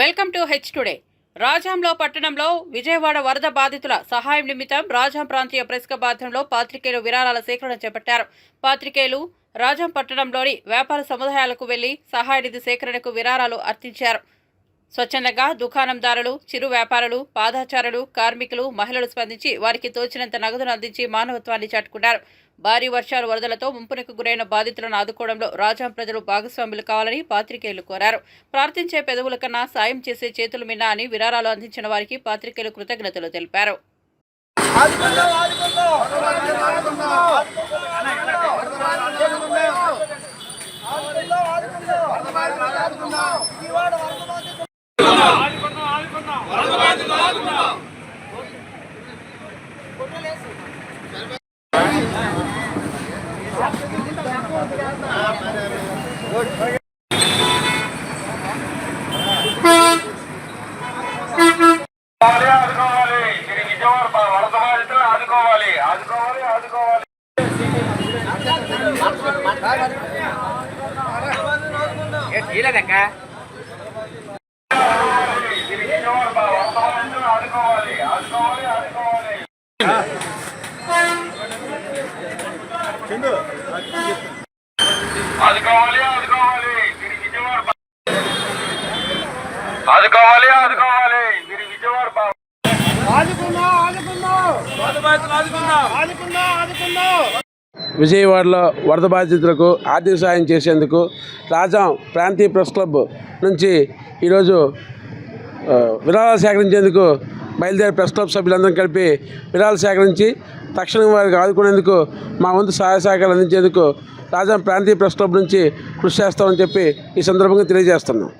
Welcome to H today. రాజాంలో పట్టణంలో విజయవాడ వరద బాధితుల సహాయం నిమిత్తం రాజాం ప్రాంతీయ ప్రెస్ క్లబ్ ఆధ్వర్యంలో పాత్రికేయులు విరాళాల సేకరణ చేపట్టారు. పాత్రికేయులు రాజాం పట్టణంలోని వ్యాపార సముదాయాలకు వెళ్ళి సహాయ నిధి సేకరణకు విరాళాలు అర్థించారు స్వచ్ఛందంగా దుకాణందారులు చిరు వ్యాపారులు పాదాచారులు కార్మికులు మహిళలు స్పందించి వారికి తోచినంత నగదును అందించి మానవత్వాన్ని చాటుకున్నారు భారీ వర్షాలు వరదలతో ముంపునకు గురైన బాధితులను ఆదుకోవడంలో రాజాం ప్రజలు భాగస్వాములు కావాలని పాత్రికేయులు కోరారు ప్రార్థించే పెదవుల కన్నా సాయం చేసే చేతులు మిన్నా అని విరాళాలు అందించిన వారికి పాత్రికేయులు కృతజ్ఞతలు తెలిపారు ఆడుకుందాం ఆదుకోవాలి విజయవాడ వరద బాధితులు ఆదుకోవాలి ఆదుకోవాలి ఆదుకోవాలి బా- వరద బాధితులు ఆదుకోవాలి ఆదుకోవాలి ఆదుకోవాలి ఆదుకోవాలి ఆదుకోవాలి మీరు విజయవాడ బా- ఆదుకోవాలి ఆదుకోవాలి. మీరు విజయవాడ విజయవాడలో వరద బాధితులకు ఆర్థిక సాయం చేసేందుకు రాజాం ప్రాంతీయ ప్రెస్ క్లబ్ నుంచి ఈరోజు విరాళాలు సేకరించేందుకు బయలుదేరి ప్రెస్ క్లబ్ సభ్యులందరం కలిపి విరాళాలు సేకరించి తక్షణం వారికి ఆదుకునేందుకు మా వంతు సహాయ సహకారాలు అందించేందుకు రాజాం ప్రాంతీయ ప్రెస్ క్లబ్ నుంచి కృషి చేస్తామని చెప్పి ఈ సందర్భంగా తెలియజేస్తున్నాం.